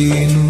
செய்தேனோ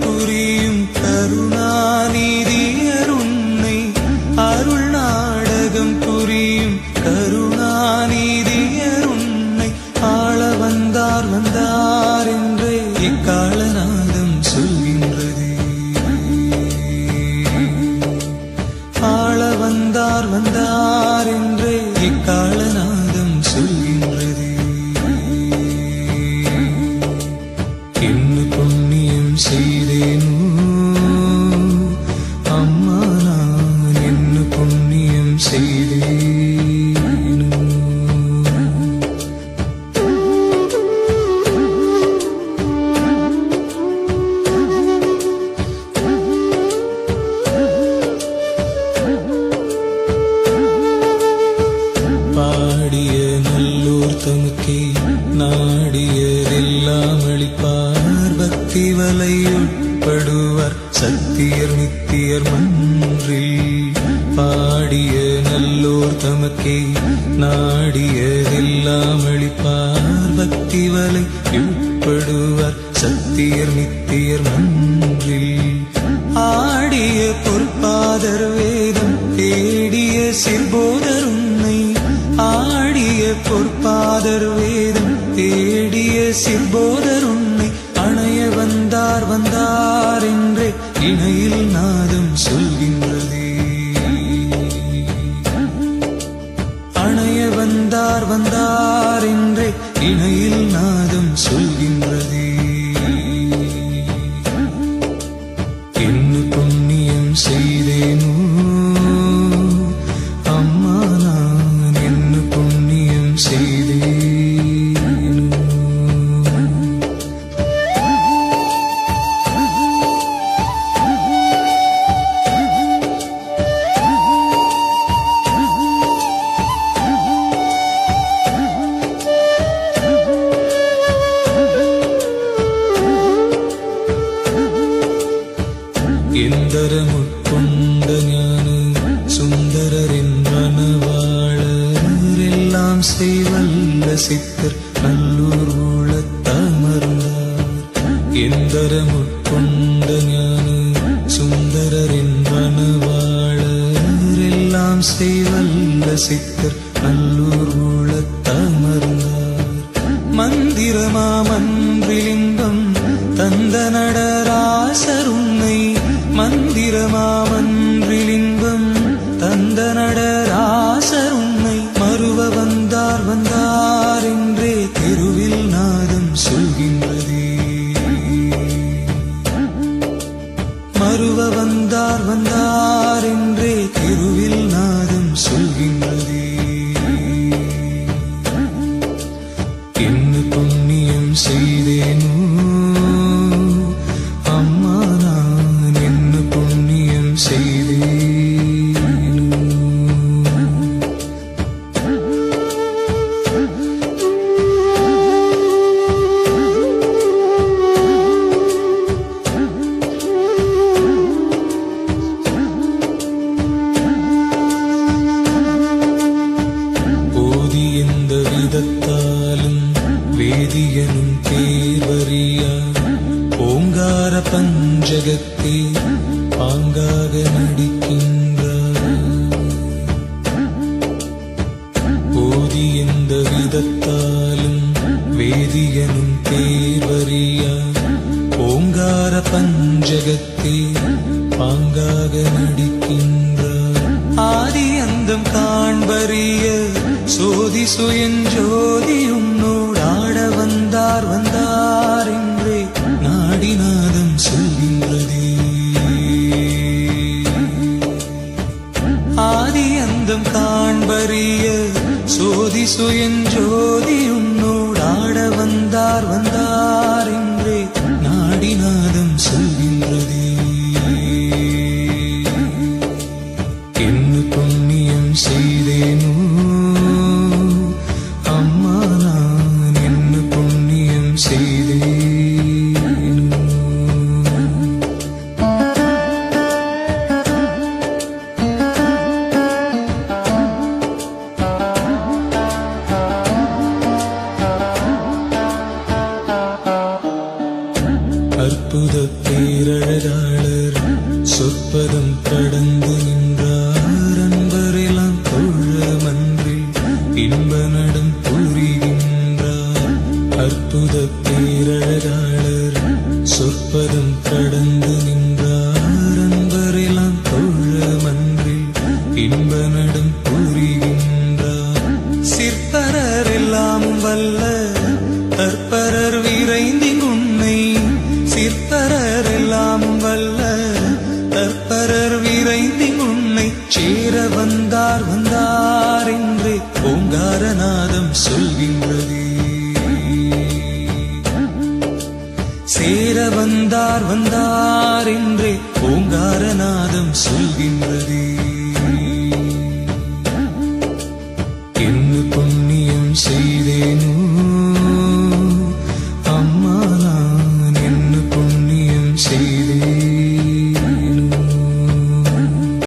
பராமளிப்பார் பக்தி வலை உட்படுவார் சத்தியர் நித்தியர் மன்றில் பாடிய நல்லோர் தமக்கே நாடியதெல்லாம் அளிப்பார் பக்தி வலை உட்படுவார் சத்தியர் நித்தியர் மன்றில் ஆடிய பொற்பாதர் வேதம் தேடிய சிற்போதரும் பொற்பாதர் வேதம் தேடிய சிற்போதர் உன்னை அணைய வந்தார் வந்தார் என்றே இணையில் நாதம் சொல்கின்றதே. அணைய வந்தார் வந்தார் என்றே இணையில் நாதம் சொல்கின்றதே. சித்தர் நல்லூர் ஊழத்தமர்ந்தார் எந்தரமுட்கொண்ட ஞான சுந்தரரின் மனவாளர் எல்லாம் செய்வல்ல சித்தர் நல்லூர் ஊழத்தமர்ந்தார் மந்திரமா மன்றிலிங்கம் தந்த நடராசர் மந்திரமா வேதத்தாலும் வேதியனும் தேர்வறியா? ஓங்கார பஞ்சகத்தே பாங்காக நடிக்கின்றார். போதி எந்த விதத்தாலும் வேதியனும் தேர்வறியா? ஓங்கார பஞ்சகத்தே பாங்காக நடிக்கின்றார். ஆதி அந்தம் காண்பறிய சோதி சுயஞ்சோதி நூடாட வந்தார் வந்தார் என்றே நாடிநாதம் சொல்கின்றதே. ஆதி அந்தம் காண்பறிய சோதி சுயஞ்சோதி நடும் புரிகின்றார் சிற்பரர் எல்லாம் வல்ல. கற்பரர் விரைந்தி உன்னை. சிற்பரர் எல்லாம் வல்ல. கற்பரர் விரைந்தி உன்னை. சேர வந்தார் வந்தார் என்று ஓங்காரநாதம் சொல்கின்றது. சேர வந்தார் வந்தார் என்றே ஓங்காரநாதம் சொல்கின்றதே.